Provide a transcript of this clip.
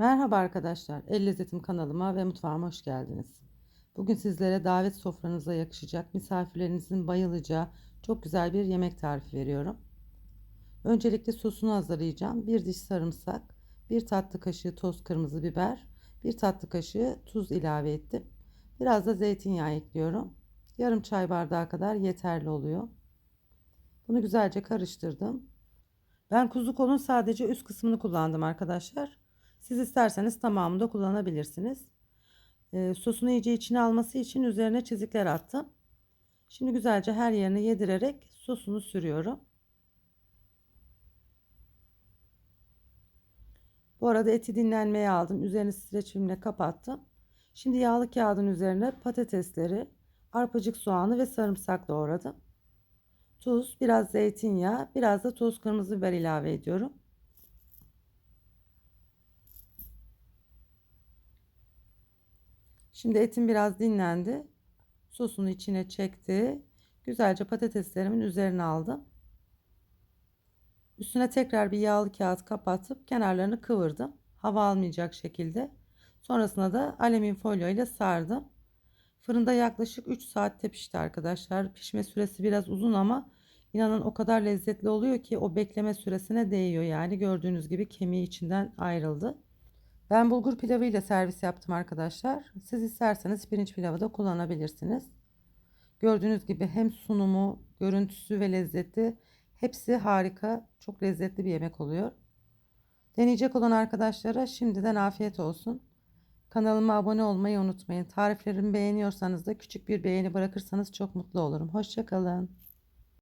Merhaba arkadaşlar, El Lezzetim kanalıma ve mutfağıma hoş geldiniz. Bugün sizlere davet sofranıza yakışacak, misafirlerinizin bayılacağı çok güzel bir yemek tarifi veriyorum. Öncelikle sosunu hazırlayacağım. Bir diş sarımsak, bir tatlı kaşığı toz kırmızı biber, bir tatlı kaşığı tuz ilave ettim. Biraz da zeytinyağı ekliyorum. Yarım çay bardağı kadar yeterli oluyor. Bunu güzelce karıştırdım. Ben kuzu kolun sadece üst kısmını kullandım arkadaşlar. Siz isterseniz tamamını da kullanabilirsiniz. E, sosunu iyice içine alması için üzerine çizikler attım. Şimdi güzelce her yerine yedirerek sosunu sürüyorum. Bu arada eti dinlenmeye aldım. Üzerini streç filmle kapattım. Şimdi yağlı kağıdın üzerine patatesleri, arpacık soğanı ve sarımsak doğradım. Tuz, biraz zeytinyağı, biraz da toz kırmızı biber ilave ediyorum. Şimdi etim biraz dinlendi. Sosunu içine çekti. Güzelce patateslerimin üzerine aldım. Üstüne tekrar bir yağlı kağıt kapatıp kenarlarını kıvırdım. Hava almayacak şekilde. Sonrasında da alüminyum folyo ile sardım. Fırında yaklaşık 3 saatte pişti arkadaşlar. Pişme süresi biraz uzun ama inanın o kadar lezzetli oluyor ki o bekleme süresine değiyor. Yani gördüğünüz gibi kemiği içinden ayrıldı. Ben bulgur pilavı ile servis yaptım arkadaşlar. Siz isterseniz pirinç pilavı da kullanabilirsiniz. Gördüğünüz gibi hem sunumu, görüntüsü ve lezzeti hepsi harika. Çok lezzetli bir yemek oluyor. Deneyecek olan arkadaşlara şimdiden afiyet olsun. Kanalıma abone olmayı unutmayın. Tariflerimi beğeniyorsanız da küçük bir beğeni bırakırsanız çok mutlu olurum. Hoşçakalın.